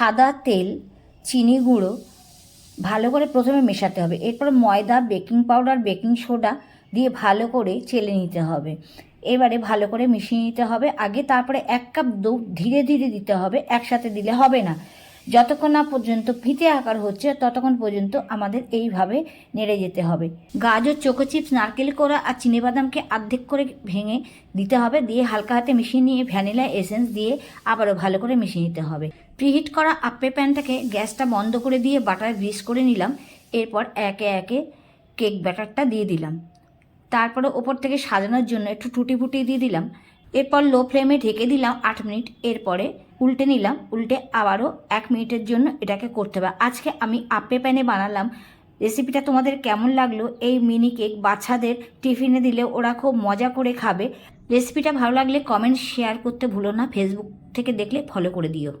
সাদা তেল, চিনি গুঁড়ো ভালো করে প্রথমে মেশাতে হবে। এরপর ময়দা, বেকিং পাউডার, বেকিং সোডা দিয়ে ভালো করে চেলে নিতে হবে। এবারে ভালো করে মিশিয়ে নিতে হবে। আগে তারপরে এক কাপ দুধ ধীরে ধীরে দিতে হবে। একসাথে দিলে হবে না। যতক্ষণ না পর্যন্ত ফিতে আকার হচ্ছে, ততক্ষণ পর্যন্ত আমাদের এইভাবে নেড়ে যেতে হবে। গাজর চোকো চিপস, নারকেল কোড়া আর চিনিবাদামকে আর্ধেক করে ভেঙে দিতে হবে। দিয়ে হালকা হাতে মিশিয়ে নিয়ে ভ্যানিলা এসেন্স দিয়ে আবারও ভালো করে মিশিয়ে নিতে হবে। প্রিহিট করা আপ্পে প্যানটাকে গ্যাসটা বন্ধ করে দিয়ে বাটার গ্রিস করে নিলাম। এরপর একে একে কেক ব্যাটারটা দিয়ে দিলাম। তারপরে ওপর থেকে সাজানোর জন্য একটু টুটি ফুটি দিয়ে দিলাম। এরপর লো ফ্লেমে ঢেকে দিলাম আট মিনিট, এরপরে উল্টে নিলাম, উল্টে আবারও এক মিনিটের জন্য এটাকে করতে হবে। আজকে আমি আপে প্যানে বানালাম। রেসিপিটা তোমাদের কেমন লাগল? এই মিনি কেক বাচ্চাদের টিফিনে দিলে ওরা খুব মজা করে খাবে। রেসিপিটা ভালো লাগলে কমেন্ট শেয়ার করতে ভুলো না। ফেসবুক থেকে দেখলে ফলো করে দিও।